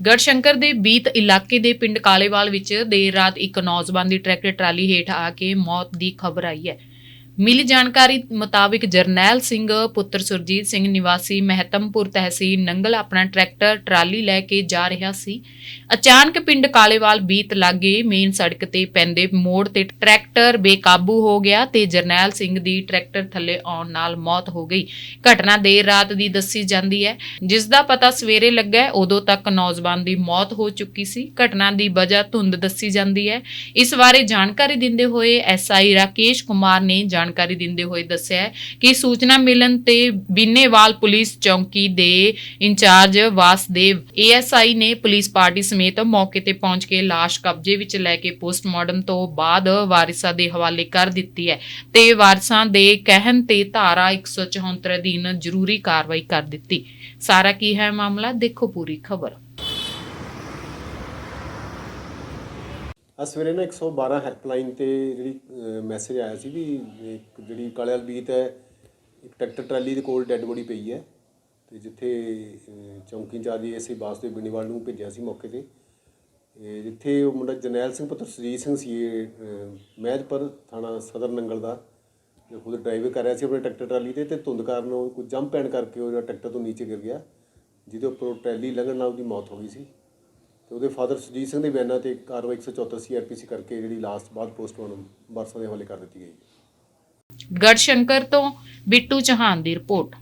ਗੜਸ਼ੰਕਰ ਦੇ ਬੀਤ ਇਲਾਕੇ ਦੇ ਪਿੰਡ ਕਾਲੇਵਾਲ ਵਿੱਚ ਦੇਰ ਰਾਤ ਇੱਕ ਨੌਜਵਾਨ ਦੀ ਟਰੈਕਟਰ ਟਰਾਲੀ ਹੇਠ ਆ ਕੇ ਮੌਤ ਦੀ ਖਬਰ ਆਈ ਹੈ। ਮਿਲੀ ਜਾਣਕਾਰੀ ਮੁਤਾਬਿਕ ਜਰਨੈਲ ਸਿੰਘ, ਪੁੱਤਰ ਸੁਰਜੀਤ ਸਿੰਘ, ਨਿਵਾਸੀ ਮਹਿਤਮਪੁਰ ਤਹਿਸੀਲ ਨੰਗਲ ਆਪਣਾ ਟਰੈਕਟਰ, ਟਰਾਲੀ ਲੈ ਕੇ ਜਾ ਰਿਹਾ ਸੀ। ਅਚਾਨਕ ਪਿੰਡ ਕਾਲੇਵਾਲ ਬੀਤ ਲਾਗੇ, ਮੇਨ ਸੜਕ ਤੇ ਪੈਂਦੇ ਮੋੜ ਤੇ ਟਰੈਕਟਰ ਬੇਕਾਬੂ ਹੋ ਗਿਆ ਤੇ ਜਰਨੈਲ ਸਿੰਘ ਦੀ ਟਰੈਕਟਰ ਥੱਲੇ ਆਉਣ ਨਾਲ ਮੌਤ ਹੋ ਗਈ। ਘਟਨਾ ਦੇਰ ਰਾਤ ਦੀ ਦੱਸੀ ਜਾਂਦੀ ਹੈ। ਜਿਸ ਦਾ ਪਤਾ ਸਵੇਰੇ ਲੱਗਾ, ਉਦੋਂ ਤੱਕ ਨੌਜਵਾਨ ਦੀ ਮੌਤ ਹੋ ਚੁੱਕੀ ਸੀ। ਘਟਨਾ ਦੀ ਵਜ੍ਹਾ ਧੁੰਦ ਦੱਸੀ ਜਾਂਦੀ ਹੈ। ਇਸ ਬਾਰੇ ਜਾਣਕਾਰੀ ਦਿੰਦੇ ਹੋਏ ਐਸਆਈ ਰਾਕੇਸ਼ ਕੁਮਾਰ ਨੇ ਜਾਣ ਜਾਣਕਾਰੀ ਦਿੰਦੇ ਹੋਏ ਦੱਸਿਆ ਕਿ ਸੂਚਨਾ ਮਿਲਣ ਤੇ ਬਿੰਨੇਵਾਲ ਪੁਲਿਸ ਚੌਂਕੀ ਦੇ ਇੰਚਾਰਜ ਵਾਸਦੇਵ ਏਐਸਆਈ ਨੇ ਪੁਲਿਸ ਪਾਰਟੀ ਸਮੇਤ ਮੌਕੇ ਤੇ ਪਹੁੰਚ ਕੇ ਲਾਸ਼ ਕਬਜ਼ੇ ਵਿੱਚ ਲੈ ਕੇ ਪੋਸਟਮਾਰਟਮ ਤੋਂ ਬਾਅਦ ਵਾਰਿਸਾਂ ਦੇ ਹਵਾਲੇ ਕਰ ਦਿੱਤੀ ਹੈ ਤੇ ਵਾਰਿਸਾਂ ਦੇ ਕਹਿਣ ਤੇ ਧਾਰਾ 174 ਅਧੀਨ ਜ਼ਰੂਰੀ ਕਾਰਵਾਈ ਕਰ ਦਿੱਤੀ। ਸਾਰਾ ਕੀ ਹੈ ਮਾਮਲਾ? ਦੇਖੋ ਪੂਰੀ ਖਬਰ। ਆ ਸਵੇਰੇ ਨਾ 112 ਹੈਲਪਲਾਈਨ ਤੇ ਜਿਹੜੀ ਮੈਸੇਜ ਆਇਆ ਸੀ ਵੀ ਇੱਕ ਜਿਹੜੀ ਕਾਲੇਵਾਲ ਬੀਤ ਹੈ ਇੱਕ ਟਰੈਕਟਰ ਟਰਾਲੀ ਦੇ ਕੋਲ ਡੈੱਡ ਬੋਡੀ ਪਈ ਹੈ ਤੇ ਜਿੱਥੇ ਅਹ, ਚੌਂਕੀ ਇੰਚਾਰਜ ਐਸੀ ਬਾਸਦੇ ਬਿੰਨੀਵਾਲ ਨੂੰ ਭੇਜਿਆ ਸੀ ਮੌਕੇ ਤੇ। ਇਹ ਜਿੱਥੇ ਉਹ ਮੁੰਡਾ ਜਰਨੈਲ ਸਿੰਘ ਪੁੱਤਰ ਸੁਰਜੀਤ ਸਿੰਘ ਸੀ ਇਹ, ਮਹਿਜਪੁਰ ਥਾਣਾ ਸਦਰ ਨੰਗਲ ਦਾ। ਜੋ ਖੁਦ ਡਰਾਈਵ ਕਰ ਰਿਹਾ ਸੀ ਆਪਣੇ ਟਰੈਕਟਰ ਟਰਾਲੀ ਤੇ ਤੇ ਧੁੰਦ ਕਾਰਨ ਉਹ ਕੋਈ ਜੰਪ ਪੈਣ ਕਰਕੇ ਉਹ ਜਿਹੜਾ ਟਰੈਕਟਰ ਤੋਂ ਨੀਚੇ ਗਿਰ ਗਿਆ ਜਿਹਦੇ ਉੱਪਰ ਉਹ ਟਰਾਲੀ ਲੰਘਣ ਨਾਲ ਉਹਦੀ ਮੌਤ ਹੋ ਗਈ ਸੀ। ਤੇ ਉਹਦੇ ਫਾਦਰ ਸੁਰਜੀਤ ਸਿੰਘ ਦੇ ਬਿਆਨਾਂ ਤੇ ਕਾਰਵਾਈ 174 ਸੀਆਰਪੀਸੀ ਕਰਕੇ ਜਿਹੜੀ ਲਾਸਟ ਬਾਅਦ ਪੋਸਟਮਾਰਟਮ ਵਾਰਸਾਂ ਦੇ ਹਵਾਲੇ ਕਰ ਦਿੱਤੀ ਗਈ। ਗੜਸ਼ੰਕਰ ਤੋਂ ਬਿੱਟੂ ਚੌਹਾਨ ਦੀ ਰਿਪੋਰਟ।